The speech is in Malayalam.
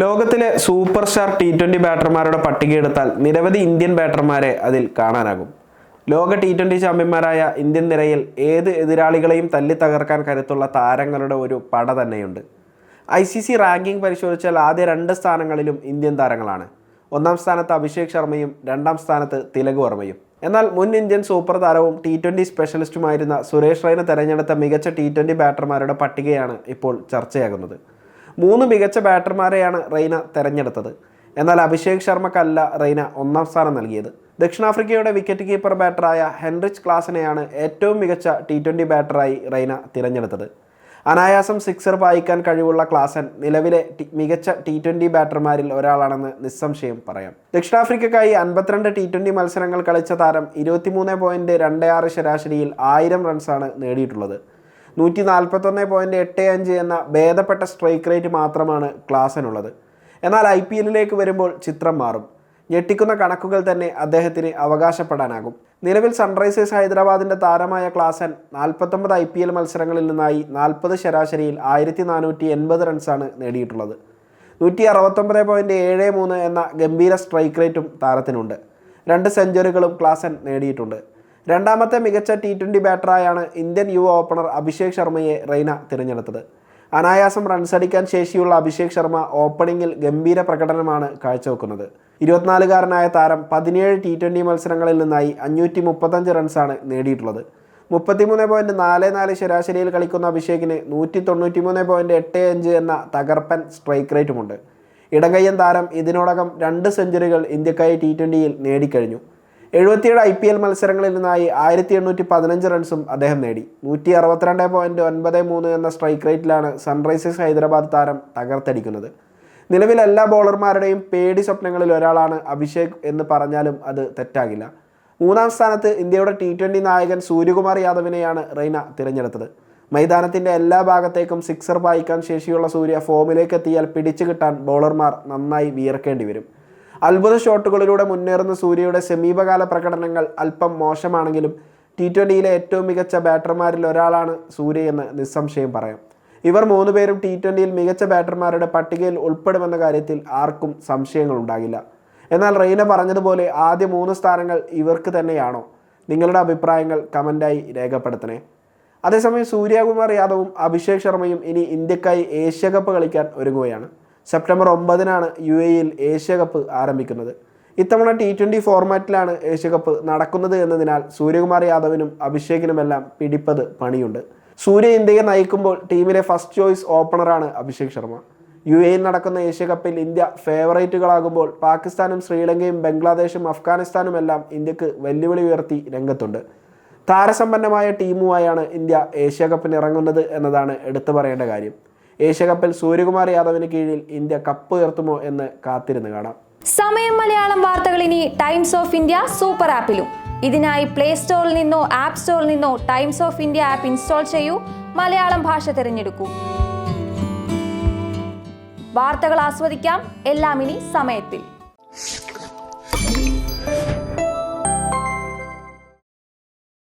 ലോകത്തിലെ സൂപ്പർ സ്റ്റാർ ടി ട്വന്റി ബാറ്റർമാരുടെ പട്ടികയെടുത്താൽ നിരവധി ഇന്ത്യൻ ബാറ്റർമാരെ അതിൽ കാണാനാകും. ലോക ടി ട്വന്റി ചാമ്പ്യന്മാരായ ഇന്ത്യൻ നിരയിൽ ഏത് എതിരാളികളെയും തല്ലി തകർക്കാൻ കരുത്തുള്ള താരങ്ങളുടെ ഒരു പട തന്നെയുണ്ട്. ഐ സി സി റാങ്കിംഗ് പരിശോധിച്ചാൽ ആദ്യ രണ്ട് സ്ഥാനങ്ങളിലും ഇന്ത്യൻ താരങ്ങളാണ്. ഒന്നാം സ്ഥാനത്ത് അഭിഷേക് ശർമ്മയും രണ്ടാം സ്ഥാനത്ത് തിലക് വർമ്മയും. എന്നാൽ മുൻ ഇന്ത്യൻ സൂപ്പർ താരവും ടി ട്വന്റി സ്പെഷ്യലിസ്റ്റുമായിരുന്ന സുരേഷ് റൈന തെരഞ്ഞെടുത്ത മികച്ച ടി ട്വന്റി ബാറ്റർമാരുടെ പട്ടികയാണ് ഇപ്പോൾ ചർച്ചയാകുന്നത്. മൂന്ന് മികച്ച ബാറ്റർമാരെയാണ് റെയ്ന തെരഞ്ഞെടുത്തത്. എന്നാൽ അഭിഷേക് ശർമ്മക്കല്ല റെയ്ന ഒന്നാം സ്ഥാനം നൽകിയത്. ദക്ഷിണാഫ്രിക്കയുടെ വിക്കറ്റ് കീപ്പർ ബാറ്ററായ ഹെൻറിച്ച് ക്ലാസിനെയാണ് ഏറ്റവും മികച്ച ടി ട്വന്റി ബാറ്ററായി റെയ്ന തിരഞ്ഞെടുത്തത്. അനായാസം സിക്സർ വായിക്കാൻ കഴിവുള്ള ക്ലാസൻ നിലവിലെ മികച്ച ടി ട്വന്റി ബാറ്റർമാരിൽ ഒരാളാണെന്ന് നിസ്സംശയം പറയാം. ദക്ഷിണാഫ്രിക്കയ്ക്കായി അൻപത്തിരണ്ട് ടി ട്വന്റി മത്സരങ്ങൾ കളിച്ച താരം ഇരുപത്തിമൂന്ന് പോയിന്റ് രണ്ട് ആറ് ശരാശരിയിൽ ആയിരം റൺസാണ് നേടിയിട്ടുള്ളത്. നൂറ്റി നാൽപ്പത്തൊന്ന് പോയിന്റ് എട്ട് അഞ്ച് എന്ന ഭേദപ്പെട്ട സ്ട്രൈക്ക് റേറ്റ് മാത്രമാണ് ക്ലാസനുള്ളത്. എന്നാൽ ഐ പി എല്ലിലേക്ക് വരുമ്പോൾ ചിത്രം മാറും. ഞെട്ടിക്കുന്ന കണക്കുകൾ തന്നെ അദ്ദേഹത്തിന് അവകാശപ്പെടാനാകും. നിലവിൽ സൺറൈസേഴ്സ് ഹൈദരാബാദിന്റെ താരമായ ക്ലാസൻ നാൽപ്പത്തൊമ്പത് ഐ പി എൽ മത്സരങ്ങളിൽ നിന്നായി നാൽപ്പത് ശരാശരിയിൽ ആയിരത്തി നാനൂറ്റി എൺപത് റൺസാണ് നേടിയിട്ടുള്ളത്. നൂറ്റി അറുപത്തൊമ്പത് പോയിന്റ് ഏഴ് മൂന്ന് എന്ന ഗംഭീര സ്ട്രൈക്ക് റേറ്റും താരത്തിനുണ്ട്. രണ്ട് സെഞ്ചുറികളും ക്ലാസൻ നേടിയിട്ടുണ്ട്. രണ്ടാമത്തെ മികച്ച ടി ട്വന്റി ബാറ്ററായാണ് ഇന്ത്യൻ യുവ ഓപ്പണർ അഭിഷേക് ശർമ്മയെ റെയ്ന തിരഞ്ഞെടുത്തത്. അനായാസം റൺസ് അടിക്കാൻ ശേഷിയുള്ള അഭിഷേക് ശർമ്മ ഓപ്പണിംഗിൽ ഗംഭീര പ്രകടനമാണ് കാഴ്ചവെക്കുന്നത്. ഇരുപത്തിനാലുകാരനായ താരം പതിനേഴ് ടി ട്വന്റി മത്സരങ്ങളിൽ നിന്നായി അഞ്ഞൂറ്റി മുപ്പത്തഞ്ച് റൺസാണ് നേടിയിട്ടുള്ളത്. മുപ്പത്തിമൂന്ന് പോയിന്റ് നാല് നാല് ശരാശരിയിൽ കളിക്കുന്ന അഭിഷേകിന് നൂറ്റി തൊണ്ണൂറ്റി മൂന്ന് പോയിന്റ് എട്ട് അഞ്ച് എന്ന തകർപ്പൻ സ്ട്രൈക്ക് റേറ്റുമുണ്ട് ഇടങ്കയ്യൻ താരം ഇതിനോടകം രണ്ട് സെഞ്ചുറികൾ ഇന്ത്യക്കായി ടി ട്വന്റിയിൽ നേടിക്കഴിഞ്ഞു. എഴുപത്തിയേഴ് ഐ പി എൽ മത്സരങ്ങളിൽ നിന്നായി ആയിരത്തി എണ്ണൂറ്റി പതിനഞ്ച് റൺസും അദ്ദേഹം നേടി. നൂറ്റി അറുപത്തിരണ്ട് പോയിന്റ് ഒൻപത് മൂന്ന് എന്ന സ്ട്രൈക്ക് റേറ്റിലാണ് സൺറൈസേഴ്സ് ഹൈദരാബാദ് താരം തകർത്തടിക്കുന്നത്. നിലവിൽ എല്ലാ ബോളർമാരുടെയും പേടി സ്വപ്നങ്ങളിൽ ഒരാളാണ് അഭിഷേക് എന്ന് പറഞ്ഞാലും അത് തെറ്റാകില്ല. മൂന്നാം സ്ഥാനത്ത് ഇന്ത്യയുടെ ടി ട്വന്റി നായകൻ സൂര്യകുമാർ യാദവിനെയാണ് റെയ്ന തിരഞ്ഞെടുത്തത്. മൈതാനത്തിന്റെ എല്ലാ ഭാഗത്തേക്കും സിക്സർ പായിക്കാൻ ശേഷിയുള്ള സൂര്യ ഫോമിലേക്ക് എത്തിയാൽ പിടിച്ചു കിട്ടാൻ ബോളർമാർ നന്നായി വിയർക്കേണ്ടി വരും. അത്ഭുത ഷോട്ടുകളിലൂടെ മുന്നേറുന്ന സൂര്യയുടെ സമീപകാല പ്രകടനങ്ങൾ അല്പം മോശമാണെങ്കിലും ടി ട്വന്റിയിലെ ഏറ്റവും മികച്ച ബാറ്റർമാരിൽ ഒരാളാണ് സൂര്യയെന്ന് നിസ്സംശയം പറയാം. ഇവർ മൂന്നുപേരും ടി ട്വന്റിയിൽ മികച്ച ബാറ്റർമാരുടെ പട്ടികയിൽ ഉൾപ്പെടുമെന്ന കാര്യത്തിൽ ആർക്കും സംശയങ്ങൾ ഉണ്ടാകില്ല. എന്നാൽ റെയ്ന പറഞ്ഞതുപോലെ ആദ്യ മൂന്ന് സ്ഥാനങ്ങൾ ഇവർക്ക് തന്നെയാണോ? നിങ്ങളുടെ അഭിപ്രായങ്ങൾ കമന്റായി രേഖപ്പെടുത്തണേ. അതേസമയം സൂര്യകുമാർ യാദവും അഭിഷേക് ശർമ്മയും ഇനി ഇന്ത്യക്കായി ഏഷ്യ കപ്പ് കളിക്കാൻ ഒരുങ്ങുകയാണ്. സെപ്റ്റംബർ ഒമ്പതിനാണ് യു എയിൽ ഏഷ്യ കപ്പ് ആരംഭിക്കുന്നത്. ഇത്തവണ ടി ട്വന്റി ഫോർമാറ്റിലാണ് ഏഷ്യ കപ്പ് നടക്കുന്നത് എന്നതിനാൽ സൂര്യകുമാർ യാദവിനും അഭിഷേകിനുമെല്ലാം പിടിപ്പത് പണിയുണ്ട്. സൂര്യ ഇന്ത്യയെ നയിക്കുമ്പോൾ ടീമിലെ ഫസ്റ്റ് ചോയ്സ് ഓപ്പണറാണ് അഭിഷേക് ശർമ്മ. യു എയിൽ നടക്കുന്ന ഏഷ്യ കപ്പിൽ ഇന്ത്യ ഫേവറേറ്റുകളാകുമ്പോൾ പാകിസ്ഥാനും ശ്രീലങ്കയും ബംഗ്ലാദേശും അഫ്ഗാനിസ്ഥാനും എല്ലാം ഇന്ത്യയ്ക്ക് വെല്ലുവിളി ഉയർത്തി രംഗത്തുണ്ട്. താരസമ്പന്നമായ ടീമുമായാണ് ഇന്ത്യ ഏഷ്യ കപ്പിന് ഇറങ്ങുന്നത് എന്നതാണ് എടുത്തു പറയേണ്ട കാര്യം. ഏഷ്യ കപ്പിൽ സൂര്യകുമാർ യാദവിന് കീഴിൽ ഇന്ത്യ കപ്പ് ഉയർത്തുമോ എന്ന് കാത്തിരുന്ന് കാണാം. സമയം മലയാളം വാർത്തകൾ ഇനി ടൈംസ് ഓഫ് ഇന്ത്യ സൂപ്പർ ആപ്പിലും ഇതിനായി പ്ലേ സ്റ്റോറിൽ നിന്നോ ആപ്പ് സ്റ്റോറിൽ നിന്നോ Times of India app install ചെയ്യൂ. മലയാളം ഭാഷ തിരഞ്ഞെടുക്കൂ. വാർത്തകൾ ആസ്വദിക്കാം. എല്ലാം ഇനി സമയത്തിൽ.